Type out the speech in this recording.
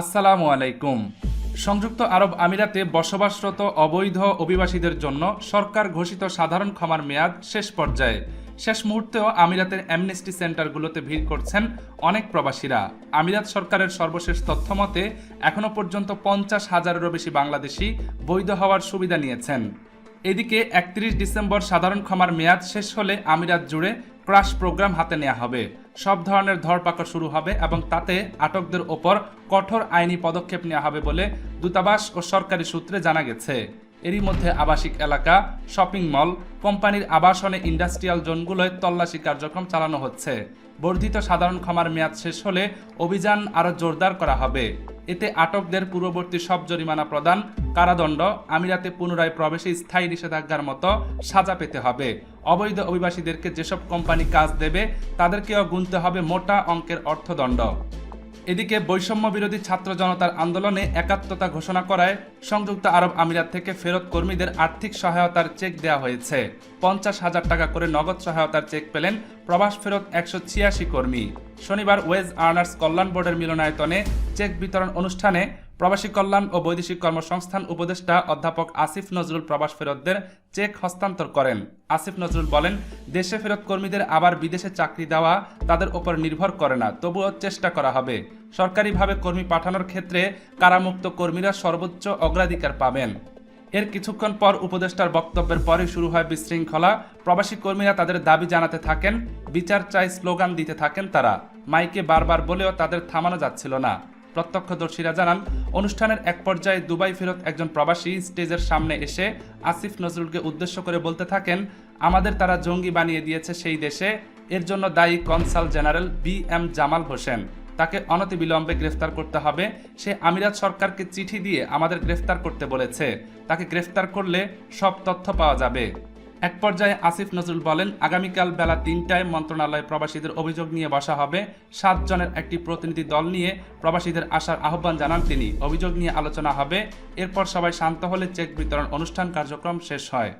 আসসালামু আলাইকুম। সংযুক্ত আরব আমিরাতে বসবাসরত অবৈধ অভিবাসীদের জন্য সরকার ঘোষিত সাধারণ ক্ষমার মেয়াদ শেষ পর্যায়ে। শেষ মুহূর্তেও আমিরাতের অ্যামনেস্টি সেন্টারগুলোতে ভিড় করছেন অনেক প্রবাসীরা। আমিরাত সরকারের সর্বশেষ তথ্য মতে এখনও পর্যন্ত পঞ্চাশ হাজারেরও বেশি বাংলাদেশি বৈধ হওয়ার সুবিধা নিয়েছেন। এদিকে একত্রিশ ডিসেম্বর সাধারণ ক্ষমার মেয়াদ শেষ হলে আমিরাত জুড়ে ক্রাশ প্রোগ্রাম হাতে নেওয়া হবে। সব ধরনের ধরপাকড় শুরু হবে এবং তাতে আটকদের ওপর কঠোর আইনি পদক্ষেপ নেওয়া হবে বলে দূতাবাস ও সরকারি সূত্রে জানা গেছে। এরই মধ্যে আবাসিক এলাকা, শপিং মল, কোম্পানির আবাসনে ইন্ডাস্ট্রিয়াল জোনগুলোয় তল্লাশি কার্যক্রম চালানো হচ্ছে। বর্ধিত সাধারণ ক্ষমার মেয়াদ শেষ হলে অভিযান আরও জোরদার করা হবে। এতে আটকদের পূর্ববর্তী সব জরিমানা প্রদান, কারাদণ্ড, আমিরাতে পুনরায় প্রবেশে স্থায়ী নিষেধাজ্ঞার মতো সাজা পেতে হবে। অবৈধ অভিবাসীদেরকে যেসব কোম্পানি কাজ দেবে, তাদেরকেও গুনতে হবে মোটা অঙ্কের অর্থদণ্ড। এদিকে বৈষম্য বিরোধী ছাত্র জনতার আন্দোলনে একাত্মতা ঘোষণা করায় সংযুক্ত আরব আমিরাত থেকে ফেরত কর্মীদের আর্থিক সহায়তার চেক দেওয়া হয়েছে। পঞ্চাশ হাজার টাকা করে নগদ সহায়তার চেক পেলেন প্রবাস ফেরত একশো ছিয়াশি কর্মী। শনিবার ওয়েজ আর্নার্স কল্যাণ বোর্ডের মিলনায়তনে চেক বিতরণ অনুষ্ঠানে প্রবাসী কল্যাণ ও বৈদেশিক কর্মসংস্থান উপদেষ্টা অধ্যাপক আসিফ নজরুল প্রবাস ফেরতদের চেক হস্তান্তর করেন। আসিফ নজরুল বলেন, দেশে ফেরত কর্মীদের আবার বিদেশে চাকরি দেওয়া তাদের উপর নির্ভর করে না, তবুও চেষ্টা করা হবে। সরকারিভাবে কর্মী পাঠানোর ক্ষেত্রে কারামুক্ত কর্মীরা সর্বোচ্চ অগ্রাধিকার পাবেন। এর কিছুক্ষণ পর উপদেষ্টার বক্তব্যের পরে শুরু হয় বিশৃঙ্খলা। প্রবাসী কর্মীরা তাদের দাবি জানাতে থাকেন, বিচার চাই স্লোগান দিতে থাকেন তারা। মাইকে বারবার বলেও তাদের থামানো যাচ্ছিল না। প্রত্যক্ষদর্শীরা জানান, অনুষ্ঠানের এক পর্যায়ে দুবাই ফেরত একজন প্রবাসী স্টেজের সামনে এসে আসিফ নজরুলকে উদ্দেশ্য করে বলতে থাকেন, আমাদের তারা জঙ্গি বানিয়ে দিয়েছে সেই দেশে। এর জন্য দায়ী consul general B M Jamal Hossain. তাকে অনতিবিলম্বে গ্রেফতার করতে হবে। সে আমিরাত সরকারকে চিঠি দিয়ে আমাদের গ্রেফতার করতে বলেছে। তাকে গ্রেফতার করলে সব তথ্য পাওয়া যাবে। এক পর্যায়ে আসিফ নজরুল বলেন, আগামীকাল বেলা তিনটায় মন্ত্রণালয়ে প্রবাসীদের অভিযোগ নিয়ে বসা হবে। সাত জনের একটি প্রতিনিধি দল নিয়ে প্রবাসীদের আসার আহ্বান জানান তিনি। অভিযোগ নিয়ে আলোচনা হবে। এরপর সবাই শান্ত হলে চেক বিতরণ অনুষ্ঠান কার্যক্রম শেষ হয়।